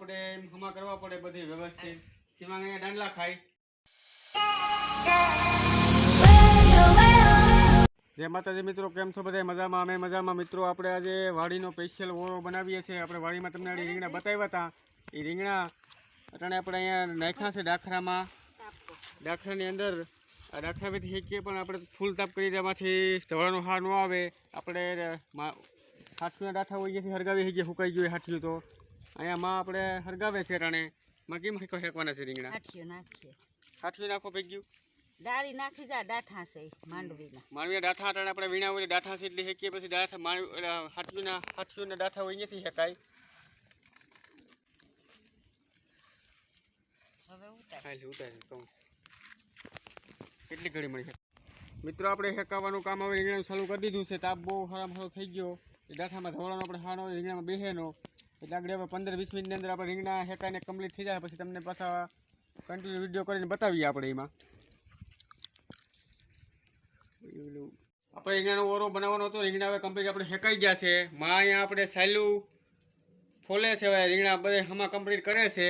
આપણે હમા કરવા પડે બધી વ્યવસ્થિત. સીમાંગ અહીંયા દાંડલા ખાય. જય માતાજી મિત્રો, કેમ છો બધા મજામાં? અમે મજામાં. મિત્રો, આપણે આજે વાડીનો સ્પેશિયલ ઓળો બનાવીએ છીએ. આપણે વાડીમાં તમને રીંગણા બતાવ્યા હતા. એ રીંગણા અટાણે આપણે અહીંયા નાખ્યા છે ડાખરામાં. ડાખરાની અંદર ડાખરામાંથી હેકીએ પણ આપણે ફૂલ તાપ કરી તેમાંથી ધોળાનો હાર ન આવે. આપણે હાથીના હોય અહીંયાથી હરગાવી હેકીએ સુકાઈ ગયું હાથીયું તો. અહીંયા માં આપણે હરગાવે છે રાણે. માં કેમ હેકો હેકવાના છે રીંગણા? હાઠીઓ નાખીએ. હાથીયું નાખો ભેગ્યું ગયું. દારી નાખી જા ડાઠા છે માંડવીના. માંડવીના ડાઠા અટાણે આપણે વીણા હોય ડાઠા છે એટલે હેકીએ પછી ડાઠા માંડવી હાટલીના હાટલીના ડાઠા હોય અહીંયાથી હેકાય. હવે ઉતાર. હાલ ઉતારી કહું. કેટલી ઘડી મળી મિત્રો આપણે હેકાવાનું કામ હવે રીંગણાનું ચાલુ કરી દીધું છે તાપ બહુ સારો થઈ ગયો. એ ડાઠામાં ધોળાનો આપણે હાનો રીંગણામાં બેહેનો. એટલે આગળ હવે પંદર વીસ મિનિટની અંદર આપણે રીંગણા હેકાઈને કમ્પ્લીટ થઈ જાય પછી તમને પાછા કન્ટિન્યુ વીડિયો કરીને બતાવીએ આપણે એમાં. આપણે રીંગણાનો ઓરો બનાવવાનો હતો રીંગણા હવે કમ્પ્લીટ આપણે હેકાઈ ગયા છે. માં અહીંયા આપણે સાયલું ફોલે છે હવે રીંગણા બધે હમા કમ્પ્લીટ કરે છે.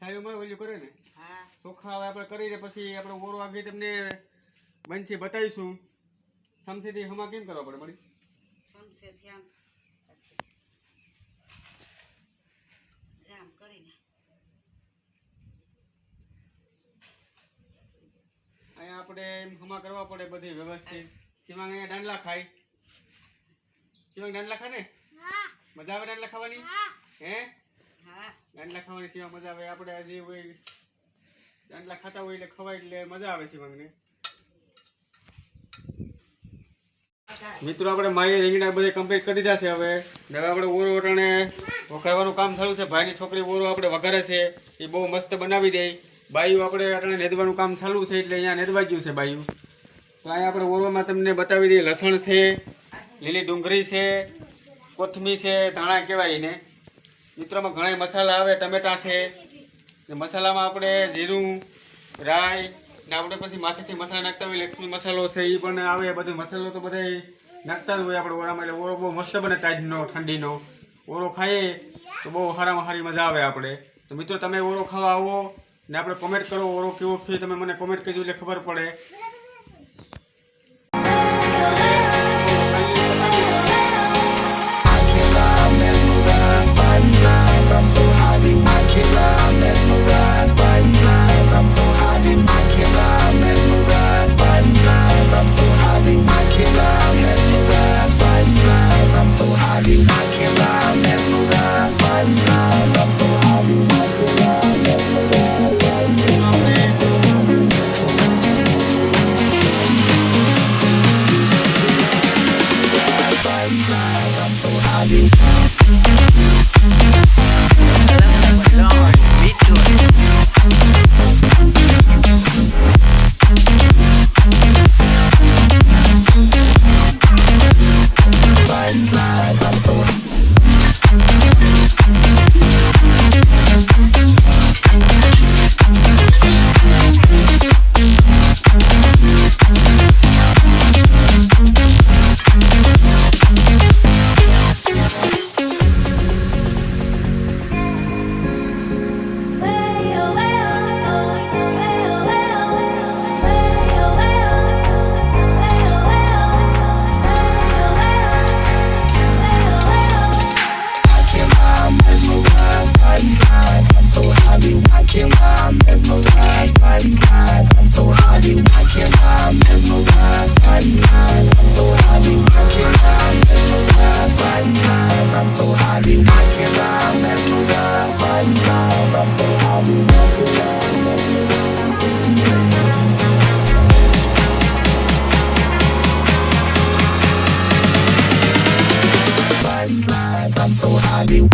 સાયલું માં ઓલું કરે ને? હા. ચોખ્ખા હવે આપણે કરીને પછી આપણે ઓરો આગળ તમને બનશે બતાવીશું. સમથીથી હમા કેમ કરવા પડે મળી સમસે ધ્યાન જામ કરીને અહીંયા આપણે હમા કરવા પડે બધી વ્યવસ્થિત. સીમાંગ અહીંયા દાંડલા ખાય. સીમાંગ દાંડલા ખાને મજા આવે ડાંડલા ખાવાની? હે. ડાંડલા ખાવાની સીમાં મજા આવે. આપણે આજે હોય ડાંડલા ખાતા હોય એટલે ખવાય એટલે મજા આવે સીમાંગને મિત્રો આપણે માઈએ રીંગણા બધે કમ્પ્લીટ કરી દીધા છે હવે. હવે આપણે ઓરો અટાણે વઘારવાનું કામ થયું છે. ભાઈની છોકરી ઓરો આપણે વઘારે છે. એ બહુ મસ્ત બનાવી દે. બાયું આપણે અટાણે નેદવાનું કામ ચાલુ છે એટલે અહીંયા નેદવા ગયું છે બાયું. તો અહીંયા આપણે ઓરવામાં તમને બતાવી દઈએ, લસણ છે, લીલી ડુંગળી છે, કોથમીર છે, ધાણા કહેવાય એને. મિત્રોમાં ઘણા મસાલા આવે, ટમેટાં છે. મસાલામાં આપણે જીરું, રાઈ ને આપણે પછી માથેથી મસાલા નાખતા હોય લક્ષ્મી મસાલો છે એ પણ આવે. બધો મસાલો તો બધા નાખતા જ હોય આપણે ઓરામાં, એટલે ઓરો બહુ મસ્ત બને ટાઈટનો ઠંડીનો. ઓરો ખાઈએ તો બહુ સારામાં સારી મજા આવે આપણે. તો મિત્રો, તમે ઓરો ખાવા આવો. ને આપણે કોમેન્ટ કરો ઓરો કેવો છે તમે મને કોમેન્ટ કરજો એટલે ખબર પડે. are you? Rádio.